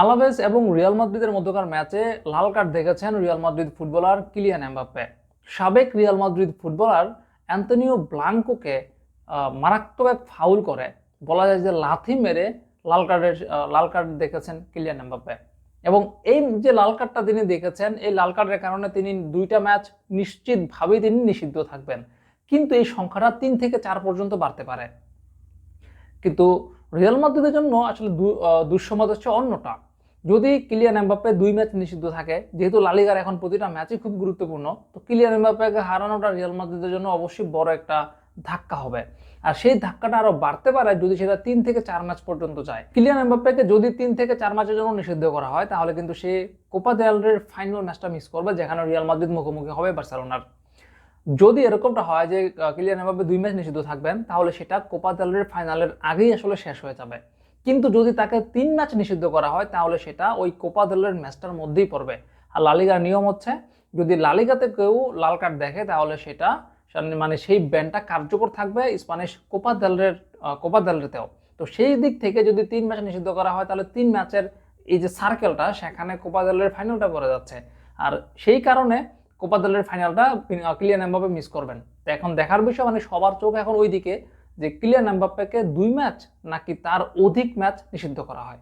Alaves এবং Real মাদ্রিদের মধ্যকার ম্যাচে লাল কার্ড দেখেছেন Real Madrid footballer Kylian Mbappe. সাবেক রিয়াল মাদ্রিদ ফুটবলার অ্যান্তনিও ব্লাঙ্কোকে মারাত্মক এক ফাউল করে। বলা যায় যে লাথি মেরে লাল কার্ডের লাল কার্ড দেখেছেন কিলিয়ান এমবাপ্পে। এবং এই যে লাল কার্ডটা তিনি দেখেছেন, এই লাল কার্ডের কারণে তিনি দুইটা ম্যাচ নিশ্চিতভাবেই তিনি নিষিদ্ধ থাকবেন। কিন্তু এই সংখ্যাটা তিন থেকে চার পর্যন্ত বাড়তে পারে। কিন্তু রিয়াল মাদ্রিদের জন্য আসলে দু- আহ, হচ্ছে অন্যটা। যদি কিলিয়ান এমবাপ্পে দুই ম্যাচ নিষিদ্ধ থাকে যেহেতু লালিগার এখন প্রতিটা ম্যাচই খুব গুরুত্বপূর্ণ তো কিলিয়ান এমবাপ্পেকে হারানোটা রিয়াল মাদ্রিদের জন্য অবশ্যই বড় একটা ধাক্কা হবে। আর সেই ধাক্কাটা আরও বাড়তে পারে যদি সেটা তিন থেকে চার ম্যাচ পর্যন্ত যায়। কিলিয়ান এমবাপ্পেকে যদি তিন থেকে চার ম্যাচের জন্য নিষিদ্ধ করা হয় তাহলে কিন্তু সে কোপা দেয়ালের ফাইনাল ম্যাচটা মিস করবে যেখানে রিয়াল মাদ্রিদ মুখোমুখি হবে বার্সেলোনার। যদি এরকমটা হয় যে কিলিয়ান এমবাপ্পে দুই ম্যাচ নিষিদ্ধ থাকবেন, তাহলে সেটা কোপা দেলের ফাইনালের আগেই আসলে শেষ হয়ে যাবে। কিন্তু যদি তাকে তিন ম্যাচ নিষিদ্ধ করা হয়, তাহলে সেটা ওই কোপা দেলের ম্যাচটার মধ্যেই পড়বে। আর লালিগার নিয়ম হচ্ছে, যদি লালিগাতে কেউ লাল কার্ড দেখে, তাহলে সেটা মানে সেই ব্যানটা কার্যকর থাকবে স্প্যানিশ কোপা দেলের কোপা দেলরেতেও তো সেই দিক থেকে যদি তিন ম্যাচ নিষিদ্ধ করা হয়, তাহলে তিন ম্যাচের এই যে সার্কেলটা সেখানে কোপা দেলের ফাইনালটা পড়ে যাচ্ছে। আর সেই কারণে কোপা দলের ফাইনালটা ক্লিয়ান এমবাপ্পে মিস করবেন। তো এখন দেখার বিষয় মানে সবার চোখ এখন ওইদিকে যে ক্লিয়ান এমবাপ্পেকে দুই ম্যাচ নাকি তার অধিক ম্যাচ নিষিদ্ধ করা হয়।